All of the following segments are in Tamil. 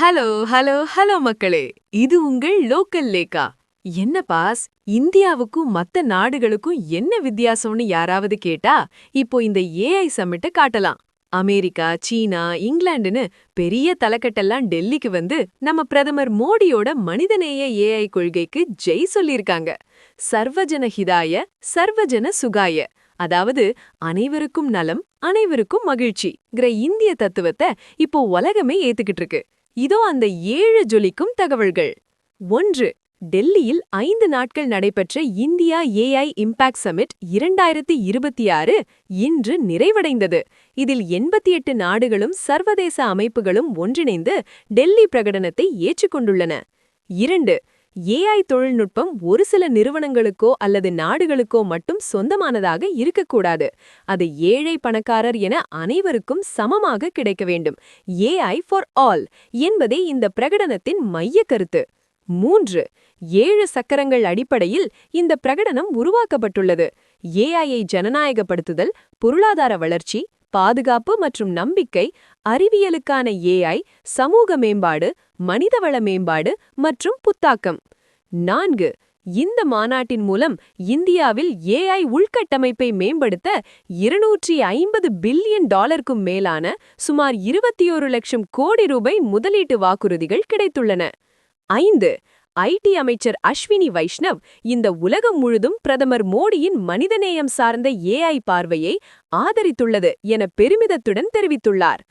ஹலோ ஹலோ ஹலோ மக்களே. இது உங்கள் லோக்கல் லேக்கா என்ன பாஸ்? இந்தியாவுக்கும் மத்த நாடுகளுக்கும் என்ன வித்தியாசம்னு யாராவது கேட்டா இப்போ இந்த ஏஐ சம்மிட்ட காட்டலாம். அமெரிக்கா சீனா இங்கிலாந்துன்னு பெரிய தலைக்கட்டெல்லாம் டெல்லிக்கு வந்து நம்ம பிரதமர் மோடியோட மனிதநேய ஏஐ கொள்கைக்கு ஜெய் சொல்லியிருக்காங்க. சர்வஜன ஹிதாய சர்வஜன சுகாய. அதாவது அனைவருக்கும் நலம் அனைவருக்கும் மகிழ்ச்சிங்கிற இந்திய தத்துவத்தை இப்போ உலகமே ஏத்துக்கிட்டு இருக்கு. இதோ அந்த ஏழு ஜொலிக்கும் தகவல்கள். ஒன்று டெல்லியில் ஐந்து நாட்கள் நடைபெற்ற இந்தியா ஏஐ இம்பாக்ட் சமிட் இரண்டாயிரத்தி இருபத்தி ஆறு இன்று நிறைவடைந்தது. இதில் எண்பத்தி எட்டு நாடுகளும் சர்வதேச அமைப்புகளும் ஒன்றிணைந்து டெல்லி பிரகடனத்தை ஏற்றுக்கொண்டுள்ளன. இரண்டு ஏஐ தொழில்நுட்பம் ஒரு சில நிறுவனங்களுக்கோ அல்லது நாடுகளுக்கோ மட்டும் சொந்தமானதாக இருக்கக்கூடாது. அது ஏழை பணக்காரர் என அனைவருக்கும் சமமாக கிடைக்க வேண்டும். ஏஐ ஃபார் ஆல் என்பதே இந்த பிரகடனத்தின் மைய கருத்து. மூன்று ஏழு சக்கரங்கள் அடிப்படையில் இந்த பிரகடனம் உருவாக்கப்பட்டுள்ளது. ஏஐயை ஜனநாயகப்படுத்துதல் பொருளாதார வளர்ச்சி பாதுகாப்பு மற்றும் நம்பிக்கை அறிவியலுக்கான ஏஐ சமூக மேம்பாடு மனிதவள மேம்பாடு மற்றும் புத்தாக்கம். நான்கு இந்த மாநாட்டின் மூலம் இந்தியாவில் ஏஐ உள்கட்டமைப்பை மேம்படுத்த இருநூற்றி ஐம்பது பில்லியன் டாலருக்கும் மேலான சுமார் இருபத்தி லட்சம் கோடி ரூபாய் முதலீட்டு வாக்குறுதிகள் கிடைத்துள்ளன. ஐந்து ஐடி அமைச்சர் அஸ்வினி வைஷ்ணவ் இந்த உலகம் முழுதும் பிரதமர் மோடியின் மனிதநேயம் சார்ந்த ஏஐ பார்வையை ஆதரித்துள்ளது என பெருமிதத்துடன் தெரிவித்துள்ளார்.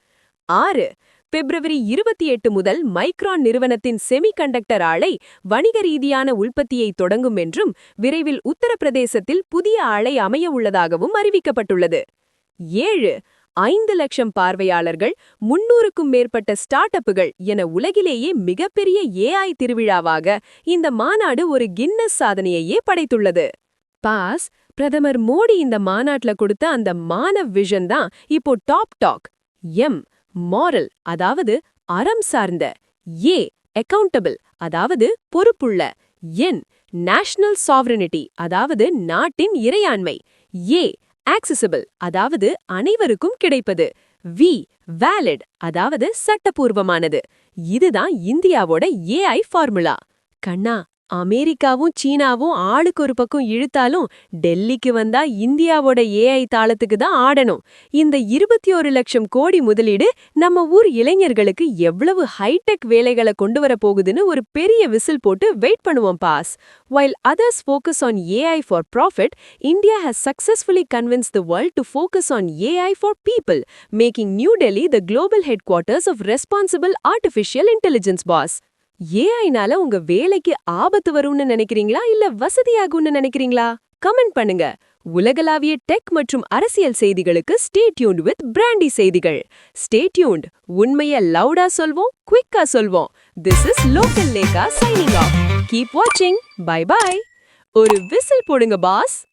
ஆறு பிப்ரவரி இருபத்தி எட்டு முதல் மைக்ரான் நிறுவனத்தின் செமிகண்டக்டர் ஆலை வணிக ரீதியான உற்பத்தியை தொடங்கும் என்றும் விரைவில் உத்தரப்பிரதேசத்தில் புதிய ஆலை அமைய உள்ளதாகவும் அறிவிக்கப்பட்டுள்ளது. ஏழு ஐந்து லட்சம் பார்வையாளர்கள் முன்னூறுக்கும் மேற்பட்ட ஸ்டார்ட் அப்புகள் என உலகிலேயே மிகப்பெரிய ஏஐ திருவிழாவாக இந்த மாநாடு ஒரு கின்னஸ் சாதனையையே படைத்துள்ளது. பாஸ் பிரதமர் மோடி இந்த மாநாட்டில் கொடுத்த அந்த மானவ் விஷன் தான் இப்போ டாப் டாக் எம் மாரல் அதாவது அறம் சார்ந்த ஏ அக்கவுண்டபிள் அதாவது பொறுப்புள்ள என் நேஷனல் சாவரனிட்டி அதாவது நாட்டின் இறையாண்மை ஏ ஆக்சசிபிள் அதாவது அனைவருக்கும் கிடைப்பது. வி வேலிட் அதாவது சட்டப்பூர்வமானது. இதுதான் இந்தியாவோட ஏஐ ஃபார்முலா கண்ணா அமெரிக்காவும் சீனாவும் ஆளுக்கு ஒரு பக்கம் இழுத்தாலும் டெல்லிக்கு வந்தா இந்தியாவோட ஏஐ தாளத்துக்கு தான் ஆடணும். இந்த இருபத்தி ஒரு லட்சம் கோடி முதலீடு நம்ம ஊர் இளைஞர்களுக்கு எவ்வளவு ஹைடெக் வேலைகளை கொண்டு வர போகுதுன்னு ஒரு பெரிய விசில் போட்டு வெயிட் பண்ணுவோம் boss. While others focus on AI for profit India has successfully convince the world to focus on AI for people making New Delhi the global headquarters of responsible artificial intelligence boss ஏஐனால உங்க வேலைக்கு ஆபத்து வரும்னு நினைக்கிறீங்களா? இல்ல வசதியாகும்னு நினைக்கிறீங்களா? கமெண்ட் பண்ணுங்க. உலகளாவிய டெக் மற்றும் அரசியல் செய்திகளுக்கு ஸ்டே டியூன்ட் வித் பிராண்டி செய்திகள். ஸ்டே டியூன்ட் உண்மைய லவுடா சொல்வோம் குவிக்கா சொல்வோம். This is local Lekha signing off keep வாட்சிங் பை பை ஒரு விசில் போடுங்க பாஸ்